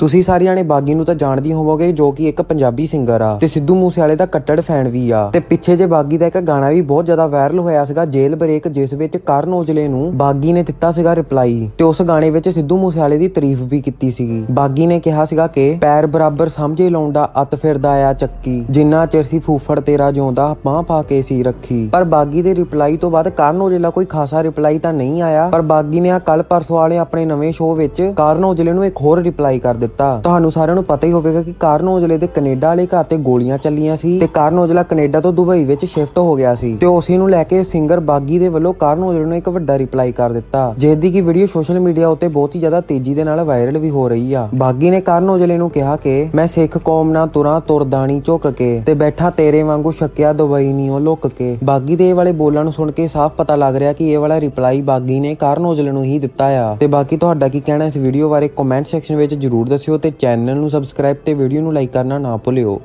ਤੁਸੀਂ ਸਾਰੇ ਜਾਣੇ ਬਾਗੀ ਨੂੰ ਤਾਂ ਜਾਣਦੀ ਹੋਵੋਗੇ ਜੋ ਕਿ ਇੱਕ ਪੰਜਾਬੀ ਸਿੰਗਰ ਆ। ਤੇ ਸਿੱਧੂ ਮੂਸੇਵਾਲੇ ਦਾ ਕੱਟੜ ਫੈਨ ਵੀ ਆ। ਤੇ ਪਿੱਛੇ ਜੇ ਬਾਗੀ ਦਾ ਇੱਕ ਗਾਣਾ ਵੀ ਬਹੁਤ ਜ਼ਿਆਦਾ ਵਾਇਰਲ ਹੋਇਆ ਸੀਗਾ ਜੇਲ ਬ੍ਰੇਕ, ਜਿਸ ਵਿੱਚ ਕਰਨ ਔਜਲੇ ਨੂੰ ਬਾਗੀ ਨੇ ਦਿੱਤਾ ਸੀਗਾ ਰਿਪਲਾਈ ਤੇ ਉਸ ਗਾਣੇ ਵਿੱਚ ਸਿੱਧੂ ਮੂਸੇਵਾਲੇ ਦੀ ਤਾਰੀਫ ਵੀ ਕੀਤੀ ਸੀਗੀ। ਬਾਗੀ ਨੇ ਕਿਹਾ ਸੀਗਾ ਕਿ ਪੈਰ ਬਰਾਬਰ ਸਮਝੇ ਲਾਉਂਦਾ ਅੱਤ ਫਿਰਦਾ ਆ ਚੱਕੀ। ਜਿੰਨਾ ਚਿਰ ਸੀ ਫੂਫੜ ਤੇਰਾ ਜਿਉਂਦਾ, ਬਾਹ ਪਾ ਕੇ ਸੀ ਰੱਖੀ। ਪਰ ਬਾਗੀ ਦੇ ਰਿਪਲਾਈ ਤੋਂ ਬਾਅਦ ਕਰਨ ਔਜਲਾ ਕੋਈ ਖਾਸਾ ਰਿਪਲਾਈ ਤਾਂ ਨਹੀਂ ਆਇਆ। ਪਰ ਬਾਗੀ ਨੇ ਆ ਕੱਲ ਪਰਸੋਂ ਵਾਲੇ ਆਪਣੇ ਨਵੇਂ ਸ਼ੋਅ ਵਿੱਚ ਕਰਨ ਔਜਲੇ ਨੂੰ ਇੱਕ ਹੋਰ ਰਿਪਲਾਈ ਕਰ ਦਿੱਤਾ। ਦਿੱਤਾ। ਤੁਹਾਨੂੰ ਸਾਰਿਆਂ ਨੂੰ ਪਤਾ ਹੀ ਹੋਵੇਗਾ ਕਿ ਕਰਨ ਔਜਲੇ ਦੇ ਕੈਨੇਡਾ ਵਾਲੇ ਘਰ ਤੇ ਗੋਲੀਆਂ ਚੱਲੀਆਂ ਸੀ ਤੇ ਕਰਨ ਔਜਲਾ ਕੈਨੇਡਾ ਤੋਂ ਦੁਬਈ ਵਿੱਚ ਸ਼ਿਫਟ ਹੋ ਗਿਆ ਸੀ ਤੇ ਉਸੇ ਨੂੰ ਲੈ ਕੇ ਸਿੰਗਰ ਬਾਗੀ ਦੇ ਵੱਲੋਂ ਕਰਨ ਔਜਲੇ ਨੂੰ ਇੱਕ ਵੱਡਾ ਰਿਪਲਾਈ ਕਰ ਦਿੱਤਾ ਜਿਸ ਦੀ ਕੀ ਵੀਡੀਓ ਸੋਸ਼ਲ ਮੀਡੀਆ ਉੱਤੇ ਬਹੁਤ ਹੀ ਜ਼ਿਆਦਾ ਤੇਜ਼ੀ ਦੇ ਨਾਲ ਵਾਇਰਲ ਵੀ ਹੋ ਰਹੀ ਆ। ਬਾਗੀ ਨੇ ਕਰਨ ਔਜਲੇ ਨੂੰ ਕਿਹਾ ਕਿ, ਮੈਂ ਸਿੱਖ ਕੌਮ ਨਾਲ ਤੁਰਾਂ ਤੁਰਦਾਣੀ ਝੁੱਕ ਕੇ ਤੇ ਬੈਠਾ ਤੇਰੇ ਵਾਂਗੂ ਸ਼ੱਕਿਆ ਦੁਬਈ ਨਹੀਂ ਉਹ ਲੁੱਕ ਕੇ। ਬਾਗੀ ਦੇ ਇਹ ਵਾਲੇ ਬੋਲਾਂ ਨੂੰ ਸੁਣ ਕੇ ਸਾਫ਼ ਪਤਾ ਲੱਗ ਰਿਹਾ ਕਿ ਇਹ ਵਾਲਾ ਰਿਪਲਾਈ ਬਾਗੀ ਨੇ ਕਰਨ ਔਜਲੇ ਨੂੰ ਹੀ ਦਿੱਤਾ ਆ। ਤੇ ਬਾਕੀ ਤੁਹਾਡਾ ਕੀ ਕਹਿਣਾ ਇਸ ਵੀਡੀਓ ਬਾਰੇ ਕਮੈਂਟ ਸੈਕਸ਼ਨ ਵਿੱਚ ਜਰੂਰ ਦੱਸਿਓ ਤੇ ਚੈਨਲ ਨੂੰ ਸਬਸਕ੍ਰਾਈਬ ਤੇ ਵੀਡੀਓ ਨੂੰ ਲਾਈਕ ਕਰਨਾ ਨਾ ਭੁੱਲਿਓ।